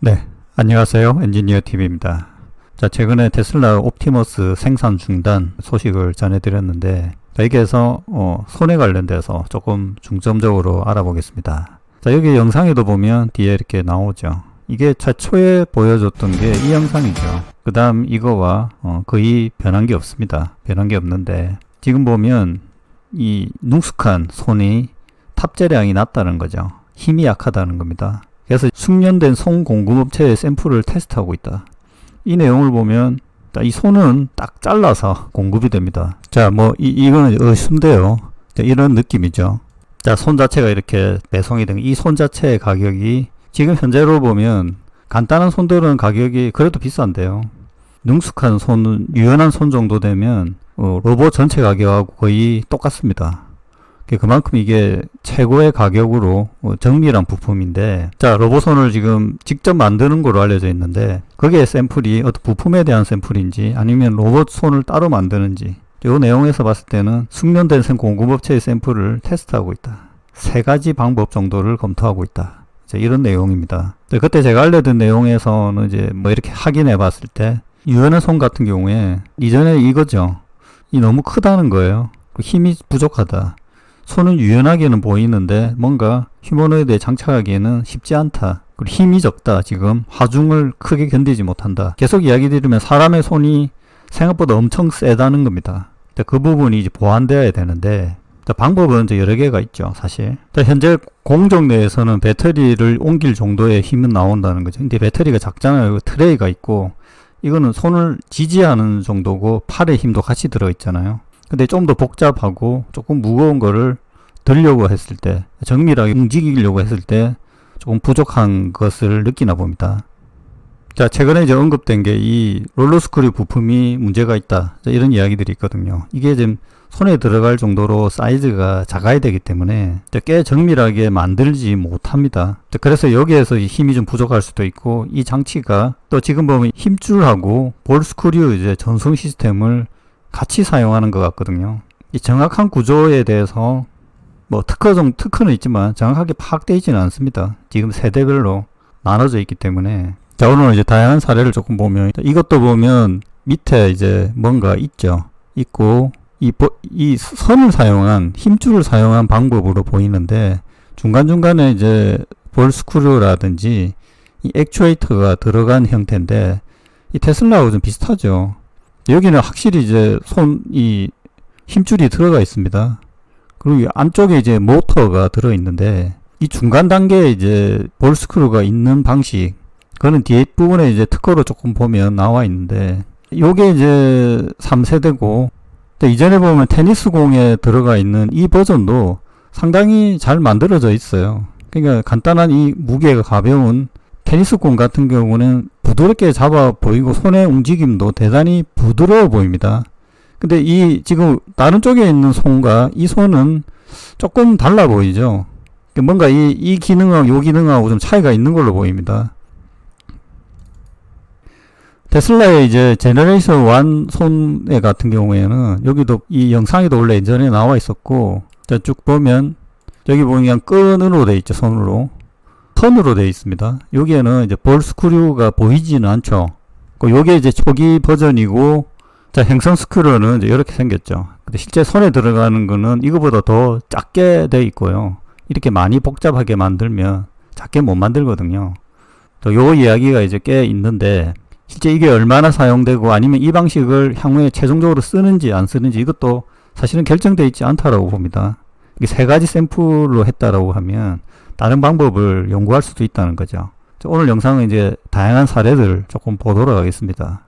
네, 안녕하세요. 엔지니어 TV입니다. 자, 최근에 테슬라 옵티머스 생산 중단 소식을 전해드렸는데, 자, 여기에서 어, 손해 관련돼서 조금 중점적으로 알아보겠습니다. 자, 여기 영상에도 보면 뒤에 이렇게 나오죠. 이게 최초에 보여줬던 게 이 영상이죠. 그 다음 이거와 어, 거의 변한 게 없습니다. 변한 게 없는데, 지금 보면 이 능숙한 손이 탑재량이 낮다는 거죠. 힘이 약하다는 겁니다. 그래서 숙련된 손 공급업체의 샘플을 테스트하고 있다. 이 내용을 보면 자, 이 손은 딱 잘라서 공급이 됩니다. 자, 뭐 이, 이거는 어순데요. 자, 이런 느낌이죠. 자, 손 자체가 이렇게 배송이 된 이 손 자체의 가격이 지금 현재로 보면 간단한 손들은 가격이 그래도 비싼데요. 능숙한 손, 유연한 손 정도 되면 어, 로봇 전체 가격하고 거의 똑같습니다. 그- 그만큼 이게 최고의 가격으로 어, 정밀한 부품인데 자 로봇손을 지금 직접 만드는 걸로 알려져 있는데 거기에 샘플이 어떤 부품에 대한 샘플인지 아니면 로봇손을 따로 만드는지 이 내용에서 봤을 때는 숙련된 샘 공급업체의 샘플을 테스트하고 있다. 세 가지 방법 정도를 검토하고 있다. 이런 내용입니다. 네, 그때 제가 알려준 내용에서는 이제 뭐 이렇게 확인해 봤을 때 유연한 손 같은 경우에 이전에 이거죠. 이 너무 크다는 거예요. 그 힘이 부족하다 손은 유연하게는 보이는데 뭔가 휴머노이드에 장착하기에는 쉽지 않다. 그리고 힘이 적다. 지금 하중을 크게 견디지 못한다. 계속 이야기 드리면 사람의 손이 생각보다 엄청 세다는 겁니다. 자, 그 부분이 이제 보완되어야 되는데 자, 방법은 이제 여러 개가 있죠, 사실. 자, 현재 공정 내에서는 배터리를 옮길 정도의 힘은 나온다는 거죠. 근데 배터리가 작잖아요. 그 트레이가 있고 이거는 손을 지지하는 정도고 팔의 힘도 같이 들어 있잖아요. 근데 좀 더 복잡하고 조금 무거운 거를 들려고 했을 때 정밀하게 움직이려고 했을 때 조금 부족한 것을 느끼나 봅니다. 자, 최근에 이제 언급된 게 이 롤러스크류 부품이 문제가 있다. 자, 이런 이야기들이 있거든요. 이게 지금 손에 들어갈 정도로 사이즈가 작아야 되기 때문에 자, 꽤 정밀하게 만들지 못합니다. 자, 그래서 여기에서 이 힘이 좀 부족할 수도 있고 이 장치가 또 지금 보면 힘줄하고 볼스크류 이제 전송 시스템을 같이 사용하는 것 같거든요. 이 정확한 구조에 대해서 뭐 특허 정 특허는 있지만 정확하게 파악되어 있지는 않습니다. 지금 세대별로 나눠져 있기 때문에 자 오늘 이제 다양한 사례를 조금 보면 이것도 보면 밑에 이제 뭔가 있죠. 있고 이, 보- 이 선을 사용한 힘줄을 사용한 방법으로 보이는데 중간 중간에 이제 볼 스크류라든지 이 액추에이터가 들어간 형태인데 이 테슬라하고 좀 비슷하죠. 여기는 확실히 이제 손이 힘줄이 들어가 있습니다. 그리고 이 안쪽에 이제 모터가 들어 있는데 이 중간 단계에 이제 볼 스크루가 있는 방식 그거는 뒤에 부분에 이제 특허로 조금 보면 나와 있는데 요게 이제 3세대고 이전에 보면 테니스 공에 들어가 있는 이 버전도 상당히 잘 만들어져 있어요. 그러니까 간단한 이 무게가 가벼운 테니스 공 같은 경우는 부드럽게 잡아 보이고 손의 움직임도 대단히 부드러워 보입니다. 근데 이 지금 다른 쪽에 있는 손과 이 손은 조금 달라 보이죠. 뭔가 이, 이 기능하고 요 기능하고 좀 차이가 있는 걸로 보입니다. 테슬라의 이제 제너레이션 1 손에 같은 경우에는 여기도 이 영상에도 원래 예전에 나와 있었고 자, 쭉 보면 여기 보면 그냥 끈으로 돼 있죠 손으로 턴으로 돼 있습니다. 여기에는 이제 볼 스크류가 보이지는 않죠. 그 요게 이제 초기 버전이고 자 행성 스크류는 이제 이렇게 생겼죠. 근데 실제 손에 들어가는 거는 이거보다 더 작게 돼 있고요. 이렇게 많이 복잡하게 만들면 작게 못 만들거든요. 또요 이야기가 이제 꽤 있는데 실제 이게 얼마나 사용되고 아니면 이 방식을 향후에 최종적으로 쓰는지 안 쓰는지 이것도 사실은 결정되어 있지 않다라고 봅니다. 이게 세 가지 샘플로 했다라고 하면 다른 방법을 연구할 수도 있다는 거죠. 자, 오늘 영상은 이제 다양한 사례들을 조금 보도록 하겠습니다.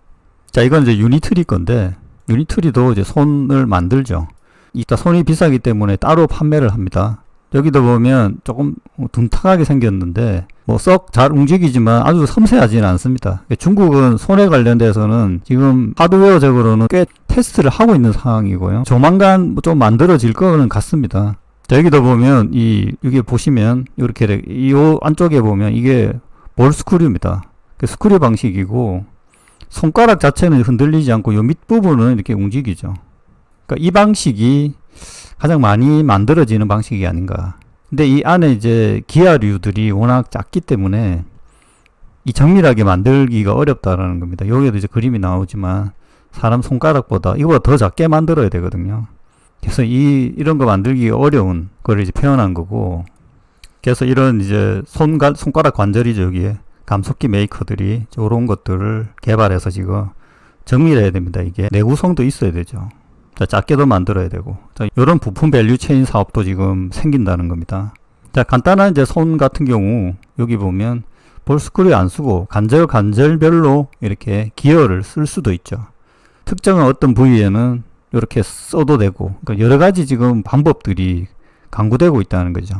자, 이건 이제 유니트리 건데, 유니트리도 이제 손을 만들죠. 이따 손이 비싸기 때문에 따로 판매를 합니다. 여기도 보면 조금 둔탁하게 생겼는데, 뭐 썩 잘 움직이지만 아주 섬세하지는 않습니다. 중국은 손에 관련돼서는 지금 하드웨어적으로는 꽤 테스트를 하고 있는 상황이고요. 조만간 뭐좀 만들어질 거는 같습니다. 자, 여기도 보면 이 여기 보시면 이렇게 이 안쪽에 보면 이게 볼 스크류입니다. 그 스크류 방식이고 손가락 자체는 흔들리지 않고 요 밑부분은 이렇게 움직이죠. 그러니까 이 방식이 가장 많이 만들어지는 방식이 아닌가. 근데 이 안에 이제 기아류들이 워낙 작기 때문에 이 정밀하게 만들기가 어렵다라는 겁니다. 여기에도 이제 그림이 나오지만 사람 손가락보다 이거보다 더 작게 만들어야 되거든요. 그래서 이 이런 거 만들기가 어려운 거를 이제 표현한 거고 그래서 이런 이제 손가, 손가락 관절이죠 여기에 감속기 메이커들이 이런 것들을 개발해서 지금 정밀해야 됩니다. 이게 내구성도 있어야 되죠. 자, 작게도 만들어야 되고. 자, 이런 부품 밸류 체인 사업도 지금 생긴다는 겁니다. 자, 간단한 이제 손 같은 경우 여기 보면 볼스크류 안 쓰고 관절 관절별로 이렇게 기어를 쓸 수도 있죠. 특정한 어떤 부위에는 이렇게 써도 되고 그러니까 여러 가지 지금 방법들이 강구되고 있다는 거죠.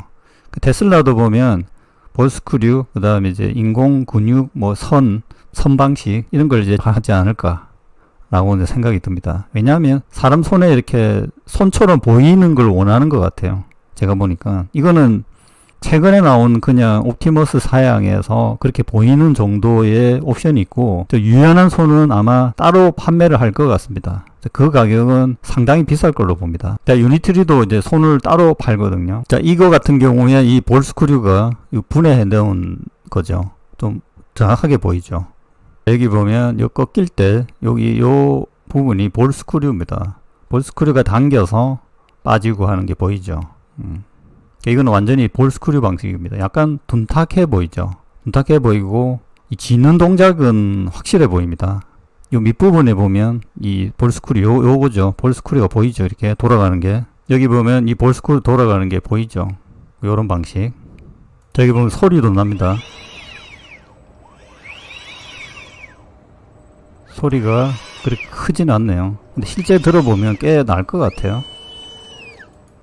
그 테슬라도 보면 볼스크류 그다음에 이제 인공 근육 뭐선 선 방식 이런 걸 이제 하지 않을까라고 이제 생각이 듭니다. 왜냐하면 사람 손에 이렇게 손처럼 보이는 걸 원하는 것 같아요. 제가 보니까 이거는 최근에 나온 그냥 옵티머스 사양에서 그렇게 보이는 정도의 옵션이 있고 저 유연한 손은 아마 따로 판매를 할 것 같습니다. 그 가격은 상당히 비쌀 걸로 봅니다. 자, 유니트리도 이제 손을 따로 팔거든요. 자, 이거 같은 경우에 이 볼스크류가 분해해 놓은 거죠. 좀 정확하게 보이죠. 여기 보면 요 꺾일 때 여기 요 부분이 볼스크류입니다. 볼스크류가 당겨서 빠지고 하는 게 보이죠. 음. 이거는 완전히 볼스크류 방식입니다. 약간 둔탁해 보이죠. 둔탁해 보이고 이 쥐는 동작은 확실해 보입니다. 요 밑부분에 보면 이 볼스크류 요, 요거죠. 볼스크류가 보이죠. 이렇게 돌아가는 게 여기 보면 이 볼스크류 돌아가는 게 보이죠. 요런 방식. 저기 보면 소리도 납니다. 소리가 그렇게 크진 않네요. 근데 실제 들어보면 꽤 날 것 같아요.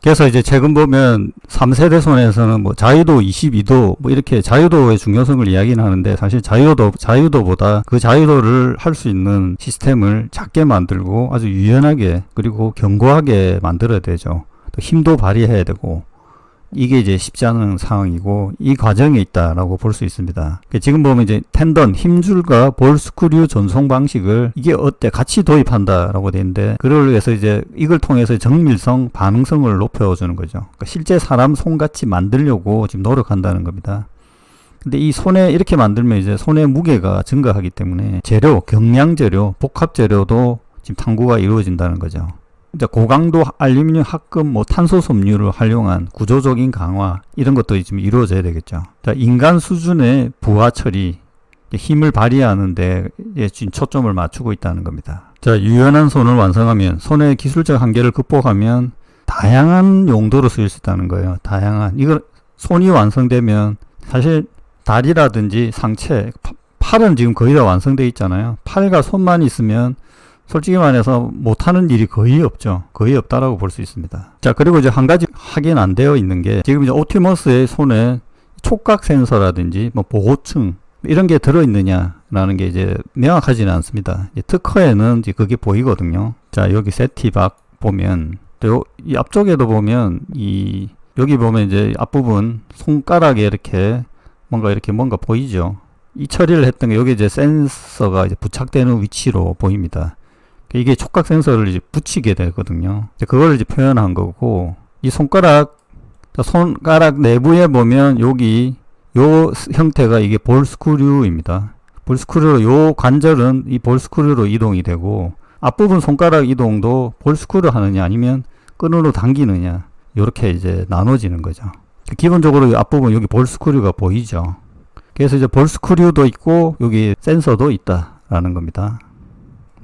그래서 이제 최근 보면 3세대 손에서는 뭐 자유도 22도 뭐 이렇게 자유도의 중요성을 이야기는 하는데 사실 자유도 자유도보다 그 자유도를 할 수 있는 시스템을 작게 만들고 아주 유연하게 그리고 견고하게 만들어야 되죠. 또 힘도 발휘해야 되고 이게 이제 쉽지 않은 상황이고 이 과정에 있다라고 볼 수 있습니다. 지금 보면 이제 텐던 힘줄과 볼 스크류 전송 방식을 이게 어때 같이 도입한다라고 돼 있는데 그걸 위해서 이제 이걸 통해서 정밀성, 반응성을 높여주는 거죠. 그러니까 실제 사람 손같이 만들려고 지금 노력한다는 겁니다. 근데 이 손에 이렇게 만들면 이제 손의 무게가 증가하기 때문에 재료, 경량 재료, 복합 재료도 지금 탐구가 이루어진다는 거죠. 이제 고강도 알루미늄 합금 뭐 탄소 섬유를 활용한 구조적인 강화 이런 것도 지금 이루어져야 되겠죠. 자, 인간 수준의 부하 처리 힘을 발휘하는데 지금 초점을 맞추고 있다는 겁니다. 자, 유연한 손을 완성하면 손의 기술적 한계를 극복하면 다양한 용도로 쓰일 수 있다는 거예요. 다양한 이거 손이 완성되면 사실 다리라든지 상체 팔은 지금 거의 다 완성돼 있잖아요. 팔과 손만 있으면 솔직히 말해서 못하는 일이 거의 없죠. 거의 없다라고 볼 수 있습니다. 자, 그리고 이제 한 가지 확인 안 되어 있는 게 지금 이제 옵티머스의 손에 촉각 센서라든지 뭐 보호층 이런 게 들어있느냐라는 게 이제 명확하지는 않습니다. 특허에는 이제 그게 보이거든요. 자, 여기 세티박 보면 또이 앞쪽에도 보면 이 여기 보면 이제 앞부분 손가락에 이렇게 뭔가 이렇게 뭔가 보이죠. 이 처리를 했던 게 여기 이제 센서가 이제 부착되는 위치로 보입니다. 이게 촉각 센서를 이제 붙이게 되거든요. 이제 그걸 이제 표현한 거고, 이 손가락, 손가락 내부에 보면 여기 요 형태가 이게 볼스크류입니다. 볼스크류로 요 관절은 이 볼스크류로 이동이 되고, 앞부분 손가락 이동도 볼스크류 하느냐 아니면 끈으로 당기느냐, 이렇게 이제 나눠지는 거죠. 기본적으로 앞부분 여기 볼스크류가 보이죠. 그래서 이제 볼스크류도 있고, 여기 센서도 있다라는 겁니다.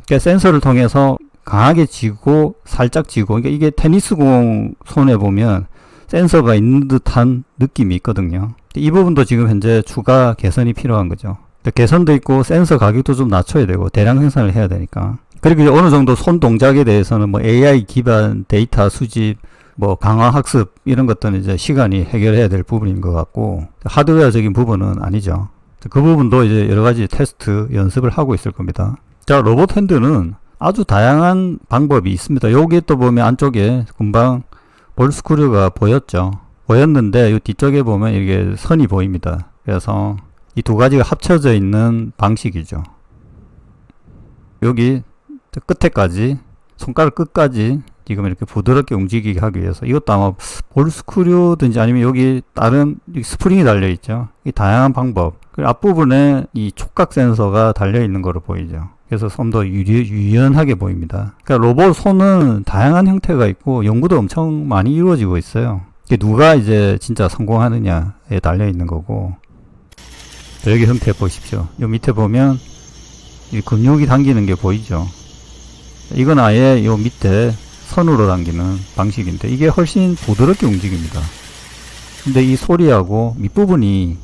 그러니까 센서를 통해서 강하게 쥐고 살짝 쥐고 그러니까 이게 테니스공 손에 보면 센서가 있는 듯한 느낌이 있거든요. 이 부분도 지금 현재 추가 개선이 필요한 거죠. 개선도 있고 센서 가격도 좀 낮춰야 되고 대량 생산을 해야 되니까. 그리고 이제 어느 정도 손 동작에 대해서는 뭐 AI 기반 데이터 수집, 뭐 강화 학습 이런 것들은 이제 시간이 해결해야 될 부분인 것 같고 하드웨어적인 부분은 아니죠. 그 부분도 이제 여러 가지 테스트 연습을 하고 있을 겁니다. 자, 로봇 핸드는 아주 다양한 방법이 있습니다. 여기 또 보면 안쪽에 금방 볼스크류가 보였죠. 보였는데 이 뒤쪽에 보면 이게 선이 보입니다. 그래서 이 두 가지가 합쳐져 있는 방식이죠. 여기 끝에까지 손가락 끝까지 지금 이렇게 부드럽게 움직이게 하기 위해서 이것도 아마 볼 스크류든지 아니면 여기 다른 이 스프링이 달려 있죠. 이 다양한 방법. 그리고 앞부분에 이 촉각 센서가 달려 있는 거로 보이죠. 그래서 좀 더 유연하게 보입니다. 그러니까 로봇 손은 다양한 형태가 있고 연구도 엄청 많이 이루어지고 있어요. 누가 이제 진짜 성공하느냐에 달려 있는 거고. 자, 여기 형태 보십시오. 요 밑에 보면 이 근육이 당기는 게 보이죠. 이건 아예 요 밑에 선으로 당기는 방식인데 이게 훨씬 부드럽게 움직입니다. 근데 이 소리하고 밑부분이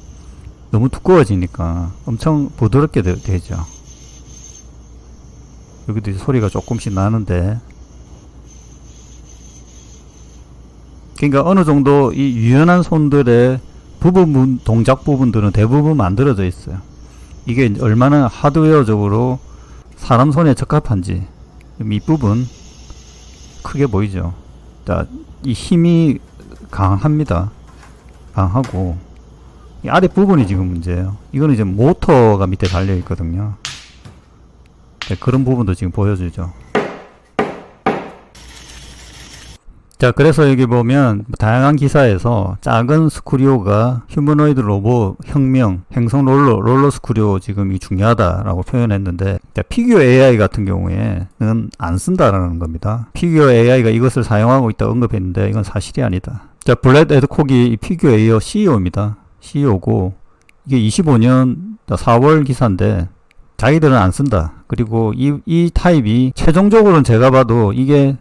너무 두꺼워지니까 엄청 부드럽게 되, 되죠. 여기도 소리가 조금씩 나는데 그러니까 어느 정도 이 유연한 손들의 부분 동작 부분들은 대부분 만들어져 있어요. 이게 얼마나 하드웨어적으로 사람 손에 적합한지 밑부분 크게 보이죠. 자, 이 힘이 강합니다. 강하고 이 아래 부분이 지금 문제예요. 이거는 이제 모터가 밑에 달려 있거든요. 네, 그런 부분도 지금 보여주죠. 자, 그래서 여기 보면 다양한 기사에서 작은 스크류가 휴머노이드 로봇 혁명, 행성 롤러, 롤러 스크류 지금이 중요하다라고 표현했는데, 자, 피규어 AI 같은 경우에는 안 쓴다라는 겁니다. 피규어 AI가 이것을 사용하고 있다 언급했는데, 이건 사실이 아니다. 자, 블렛 에드콕이 피규어 AI CEO입니다. CEO고, 이게 25년 4월 기사인데, 자기들은 안 쓴다. 그리고 이, 이 타입이 최종적으로는 제가 봐도 이게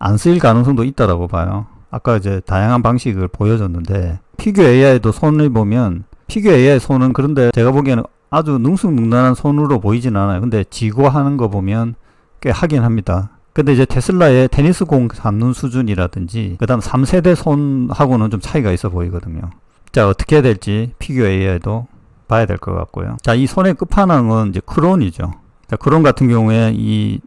안 쓰일 가능성도 있다라고 봐요. 아까 이제 다양한 방식을 보여줬는데 피규어 AI도 손을 보면 피규어 AI 손은 그런데 제가 보기에는 아주 능숙능란한 손으로 보이진 않아요. 근데 지고 하는 거 보면 꽤 하긴 합니다. 근데 이제 테슬라의 테니스 공 잡는 수준이라든지 그 다음 3세대 손하고는 좀 차이가 있어 보이거든요. 자 어떻게 해야 될지 피규어 AI도 봐야 될 것 같고요. 자 이 손의 끝판왕은 이제 크론이죠. 자 크론 같은 경우에 이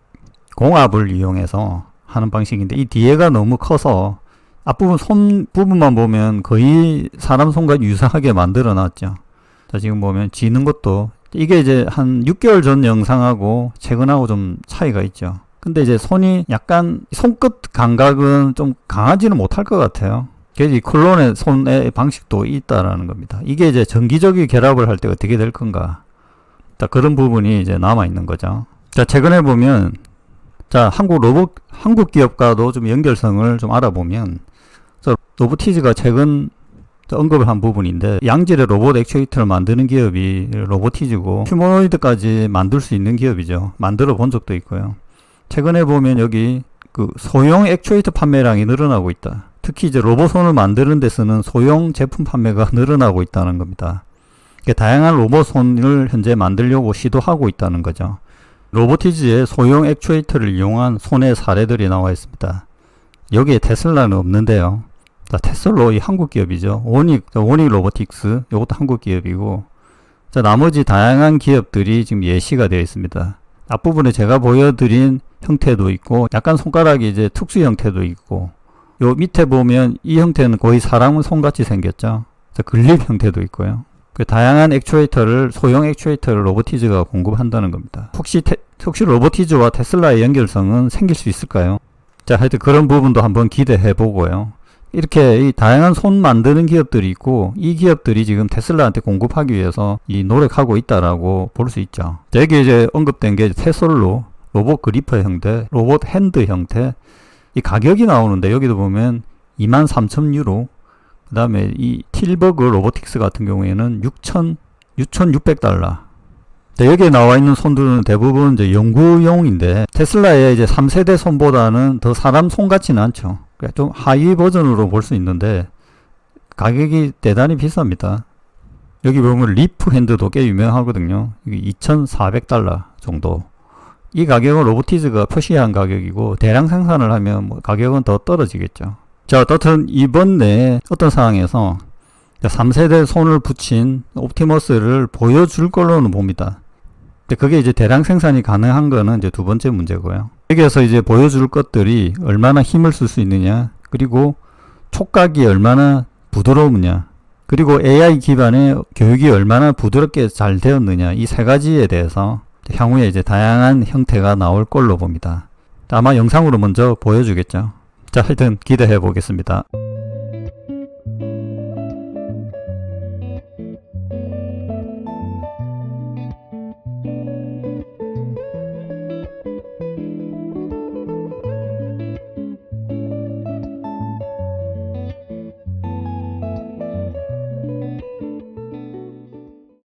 공압을 이용해서 하는 방식인데 이 뒤에가 너무 커서 앞부분 손 부분만 보면 거의 사람 손과 유사하게 만들어 놨죠. 자, 지금 보면 지는 것도 이게 이제 한 6개월 전 영상하고 최근하고 좀 차이가 있죠. 근데 이제 손이 약간 손끝 감각은 좀 강하지는 못할 것 같아요. 그래서 이 클론의 손의 방식도 있다라는 겁니다. 이게 이제 정기적인 결합을 할 때 어떻게 될 건가. 자, 그런 부분이 이제 남아 있는 거죠. 자, 최근에 보면 자, 한국 로봇, 한국 기업과도 좀 연결성을 좀 알아보면, 로보티즈가 최근 언급을 한 부분인데, 양질의 로봇 액추에이터를 만드는 기업이 로보티즈고, 휴머노이드까지 만들 수 있는 기업이죠. 만들어 본 적도 있고요. 최근에 보면 여기 그 소형 액추에이터 판매량이 늘어나고 있다. 특히 이제 로봇손을 만드는 데 쓰는 소형 제품 판매가 늘어나고 있다는 겁니다. 다양한 로봇손을 현재 만들려고 시도하고 있다는 거죠. 로보티즈의 소형 액추에이터를 이용한 손의 사례들이 나와 있습니다. 여기에 테슬라는 없는데요. 자, 테슬로 이 한국 기업이죠. 오닉, 오닉 로보틱스, 이것도 한국 기업이고, 자, 나머지 다양한 기업들이 지금 예시가 되어 있습니다. 앞부분에 제가 보여드린 형태도 있고, 약간 손가락이 이제 특수 형태도 있고, 요 밑에 보면 이 형태는 거의 사람 손같이 생겼죠. 자, 글립 형태도 있고요. 그 다양한 액추에이터를 소형 액추에이터를 로보티즈가 공급한다는 겁니다. 혹시 테, 혹시 로보티즈와 테슬라의 연결성은 생길 수 있을까요? 자, 하여튼 그런 부분도 한번 기대해 보고요. 이렇게 이 다양한 손 만드는 기업들이 있고 이 기업들이 지금 테슬라한테 공급하기 위해서 이 노력하고 있다라고 볼 수 있죠. 여기 이제 언급된 게 테솔로 로봇 그리퍼 형태, 로봇 핸드 형태 이 가격이 나오는데 여기도 보면 23,000 유로 그 다음에 이 틸버그 로보틱스 같은 경우에는 6,000, 6,600달러. 네, 여기에 나와 있는 손들은 대부분 이제 연구용인데 테슬라의 이제 3세대 손보다는 더 사람 손 같지는 않죠. 그러니까 좀 하위 버전으로 볼 수 있는데 가격이 대단히 비쌉니다. 여기 보면 리프 핸드도 꽤 유명하거든요. 이게 2,400달러 정도. 이 가격은 로보티즈가 표시한 가격이고 대량 생산을 하면 뭐 가격은 더 떨어지겠죠. 자, 어떻든 이번 내 어떤 상황에서 3세대 손을 붙인 옵티머스를 보여줄 걸로는 봅니다. 근데 그게 이제 대량 생산이 가능한 거는 이제 두 번째 문제고요. 여기에서 이제 보여줄 것들이 얼마나 힘을 쓸 수 있느냐, 그리고 촉각이 얼마나 부드러우냐, 그리고 AI 기반의 교육이 얼마나 부드럽게 잘 되었느냐, 이 세 가지에 대해서 향후에 이제 다양한 형태가 나올 걸로 봅니다. 아마 영상으로 먼저 보여주겠죠. 자, 하여튼 기대해 보겠습니다.